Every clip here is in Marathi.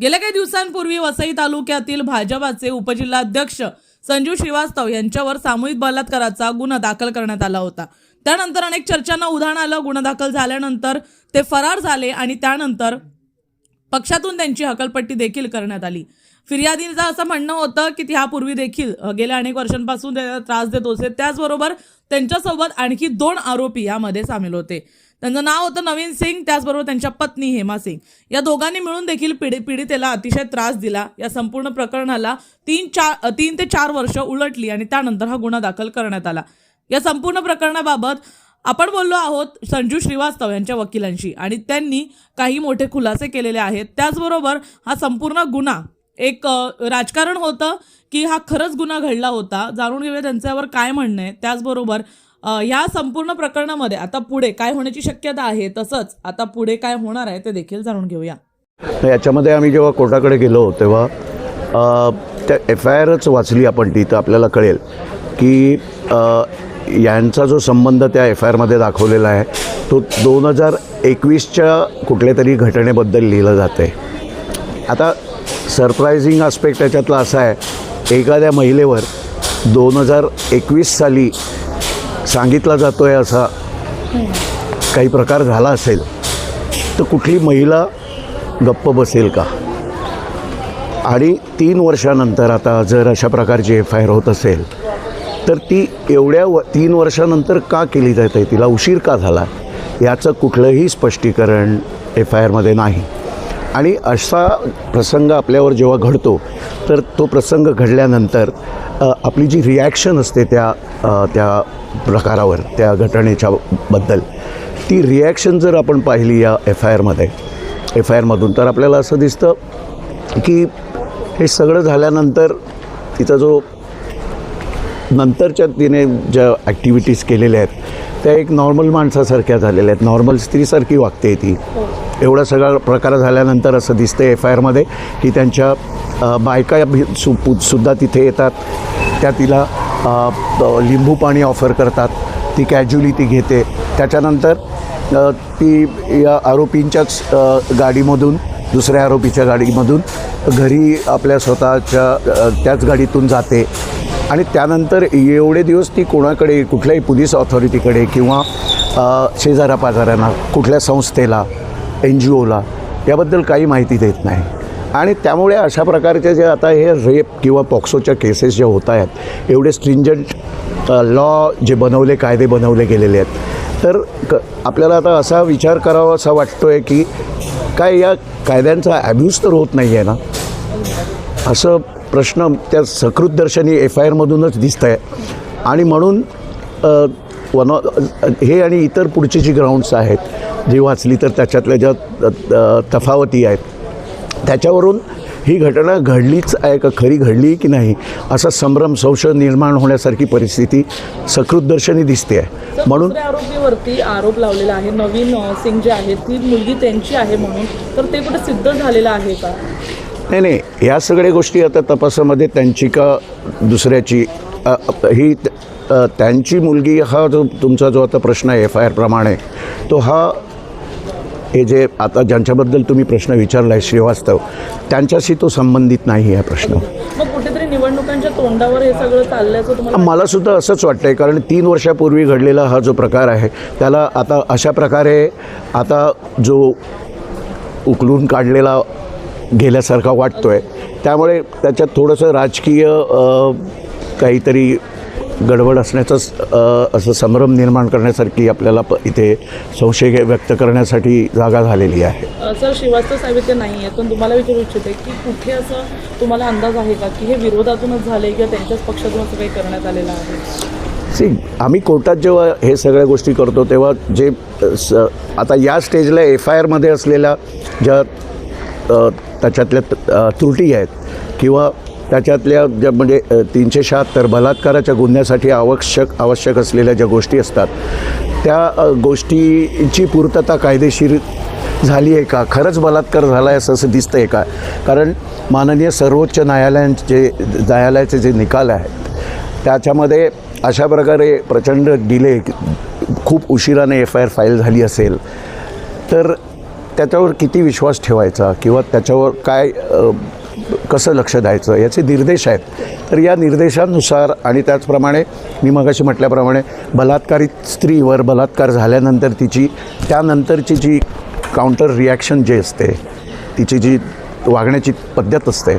गेल्या काही दिवसांपूर्वी वसई तालुक्यातील भाजपाचे उपजिल्हाध्यक्ष संजू श्रीवास्तव यांच्यावर सामूहिक बलात्काराचा गुन्हा दाखल करण्यात आला होता. त्यानंतर अनेक चर्चांना उधाण आलं गुन्हा दाखल झाल्यानंतर ते फरार झाले आणि त्यानंतर पक्षातून त्यांची हकलपट्टी देखील करण्यात आली. फिर्यादीचं असं म्हणणं होतं की ह्यापूर्वी देखील गेल्या अनेक वर्षांपासून ते त्रास देत होते. त्याचबरोबर त्यांच्यासोबत आणखी दोन आरोपी यामध्ये सामील होते. त्यांचं नाव होतं नवीन सिंग त्याचबरोबर त्यांच्या पत्नी हेमा सिंग. या दोघांनी मिळून देखील पीडित पीडितेला अतिशय त्रास दिला. या संपूर्ण प्रकरणाला तीन चार तीन ते चार वर्ष उलटली आणि त्यानंतर हा गुन्हा दाखल करण्यात आला. या संपूर्ण प्रकरणाबाबत आपण बोललो आहोत संजू श्रीवास्तव यांच्या वकिलांशी आणि त्यांनी काही मोठे खुलासे केलेले आहेत. त्याचबरोबर हा संपूर्ण गुन्हा एक राजकारण होतं की हा खरंच गुन्हा घडला होता. जाणून घेऊया त्यांच्यावर काय म्हणणं आहे. त्याचबरोबर या संपूर्ण प्रकरणामध्ये आता पुढे काय होण्याची शक्यता आहे तसंच आता पुढे काय होणार आहे ते देखील जाणून घेऊया. याच्यामध्ये आम्ही जेव्हा कोर्टाकडे गेलो तेव्हा त्या एफ आय आरच वाचली आपण ती तर आपल्याला कळेल की यांचा जो संबंध त्या एफ आय आरमध्ये दाखवलेला आहे तो दोन हजार एकवीसच्या कुठल्या तरी घटनेबद्दल लिहिलं जातं आहे आता सरप्रायझिंग आस्पेक्ट त्याच्यातला असा आहे एखाद्या महिलेवर दोन हजार एकवीस साली सांगितला जातो आहे असा काही प्रकार झाला असेल तर कुठली महिला गप्प बसेल का? आणि तीन वर्षानंतर आता जर अशा प्रकारची एफ आय आर होत असेल तर ती एवढ्या व तीन वर्षानंतर का केली जाते? तिला उशीर का झाला? याचं कुठलंही स्पष्टीकरण एफ आय आरमध्ये नाही. आणि असा प्रसंग आपल्यावर जेव्हा घडतो तर तो प्रसंग घडल्यानंतर आपली जी रिॲक्शन असते त्या त्या प्रकारावर त्या घटनेच्या बद्दल. ती रिॲक्शन जर आपण पाहिली या एफ आय आरमध्ये एफ आय आरमधून तर आपल्याला असं दिसतं की हे सगळं झाल्यानंतर तिचा जो नंतरच्या तिने ज्या ॲक्टिव्हिटीज केलेल्या आहेत त्या एक नॉर्मल माणसासारख्या झालेल्या आहेत. नॉर्मल स्त्रीसारखी वागते ती. एवढा सगळा प्रकार झाल्यानंतर असं दिसतं एफ आय आरमध्ये की त्यांच्या बायका सु सुद्धा तिथे येतात. त्या तिला लिंबू पाणी ऑफर करतात. ती कॅज्युअली ती घेते. त्याच्यानंतर ती या आरोपींच्याच गाडीमधून दुसऱ्या आरोपीच्या गाडीमधून घरी आपल्या स्वतःच्या त्याच गाडीतून जाते. आणि त्यानंतर एवढे दिवस ती कोणाकडे कुठल्याही पोलीस ऑथॉरिटीकडे किंवा शेजाऱ्या पाजाऱ्यांना कुठल्या संस्थेला एन जी ओला याबद्दल काही माहिती देत नाही. आणि त्यामुळे अशा प्रकारचे जे आता हे रेप किंवा पॉक्सोच्या केसेस ज्या होत आहेत एवढे स्ट्रिंजंट लॉ जे बनवले कायदे बनवले गेलेले आहेत. तर क आपल्याला आता असा विचार करावा असा वाटतो आहे की काय या कायद्यांचा ॲब्यूज तर होत नाही आहे ना? असं प्रश्न त्या सकृतदर्शनी एफ आय आरमधूनच दिसत आहे आणि म्हणून वन हे आणि इतर पुढची जी ग्राउंड्स आहेत जी वाचली तर त्याच्यातल्या ज्या तफावती आहेत त्याच्यावरून ही घटना घडलीच आहे का खरी घडली की नाही असा संभ्रम संशय निर्माण होण्यासारखी परिस्थिती सकृतदर्शनी दिसते आहे. म्हणून आरोपीवरती आरोप लावलेला आहे. नवीन सिंग जे आहे ती मुलगी त्यांची आहे म्हणून. तर ते कुठे सिद्ध झालेलं आहे का? नाही नाही. या सगळ्या गोष्टी आता तपासामध्ये त्यांची का दुसऱ्याची ही त्यांची मुलगी हा जो तुमचा जो आता प्रश्न आहे एफ आय आरप्रमाणे तो हा हे जे आता ज्यांच्याबद्दल तुम्ही प्रश्न विचारला आहे श्रीवास्तव त्यांच्याशी तो संबंधित नाही आहे प्रश्न. मग कुठेतरी निवडणुकांच्या तोंडावर हे सगळं चालल्याचं तुम्हाला मला सुद्धा असंच वाटतं आहे कारण तीन वर्षापूर्वी घडलेला हा जो प्रकार आहे त्याला आता अशा प्रकारे आता जो उकलून काढलेला गेल्यासारखा वाटतो आहे त्यामुळे त्याच्यात थोडंसं राजकीय काहीतरी गडबड असण्याचंच अ, असं संभ्रम निर्माण करण्यासारखी आपल्याला प इथे संशय व्यक्त करण्यासाठी जागा झालेली आहे. सर श्रीवास्तव साहित्य नाही आहे पण तुम्हाला विचारू इच्छिते की कुठे असं तुम्हाला अंदाज आहे का की हे विरोधातूनच झाले किंवा त्यांच्याच पक्षातून असं काही करण्यात आलेलं आहे? सी आम्ही कोर्टात जेव्हा हे सगळ्या गोष्टी करतो तेव्हा जे स आता या स्टेजला एफ आय आरमध्ये असलेल्या ज्या त्याच्यातल्या त्रुटी आहेत किंवा त्याच्यातल्या ज्या म्हणजे तीनशे शहात्तर बलात्काराच्या गुन्ह्यासाठी आवश्यक आवश्यक असलेल्या ज्या गोष्टी असतात त्या गोष्टीची गोष्टींची पूर्तता कायदेशीर झाली आहे का? खरंच बलात्कार झाला आहे असं असं दिसतं आहे का? कारण माननीय सर्वोच्च न्यायालयांचे न्यायालयाचे जे निकाल आहेत त्याच्यामध्ये अशा प्रकारे प्रचंड डिले खूप उशिराने एफ आय आर फाईल झाली असेल तर त्याच्यावर किती विश्वास ठेवायचा? किंवा त्याच्यावर काय कसं लक्ष द्यायचं याचे निर्देश आहेत. तर या निर्देशानुसार आणि त्याचप्रमाणे मी मगाशी म्हटल्याप्रमाणे बलात्कारित स्त्रीवर बलात्कार झाल्यानंतर तिची त्यानंतरची जी काउंटर रिॲक्शन जे असते तिची जी वागण्याची पद्धत असते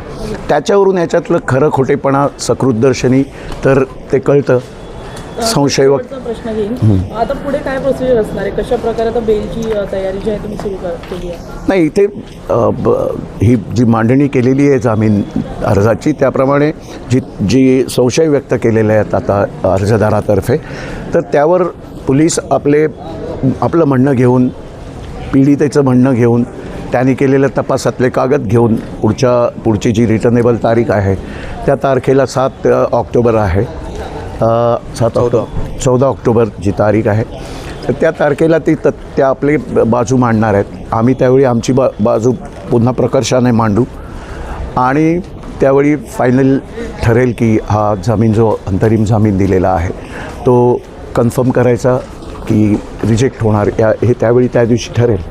त्याच्यावरून याच्यातलं खरं खोटेपणा सकृतदर्शनी तर ते कळतं. शेवटचा प्रश्न घेईन. आता पुढे काय प्रोसिजर असणार आहे? कशा प्रकारे आता बेलची तयारी जी आहे तुम्ही सुरू केली आहे? नाही इथे ही जी मांडणी केलेली आहे जामीन अर्जाची त्याप्रमाणे जी जी संशय व्यक्त केलेले आहेत आता अर्जदारातर्फे तर त्यावर पोलीस आपले आपलं म्हणणं घेऊन पीडितेचं म्हणणं घेऊन त्यांनी केलेल्या तपासातले कागद घेऊन पुढच्या पुढची जी रिटर्नेबल तारीख आहे त्या तारखेला सात ऑक्टोबर आहे. सात ऑक्टोबर चौदा ऑक्टोबर जी तारीख आहे. तर त्या तारखेला ती त त्या आपले बाजू मांडणार आहेत. आम्ही त्यावेळी आमची बा बाजू पुन्हा प्रकर्षाने मांडू. आणि त्यावेळी फायनल ठरेल की हा जामीन जो अंतरिम जामीन दिलेला आहे तो कन्फर्म करायचा की रिजेक्ट होणार. या हे त्यावेळी त्या दिवशी ठरेल.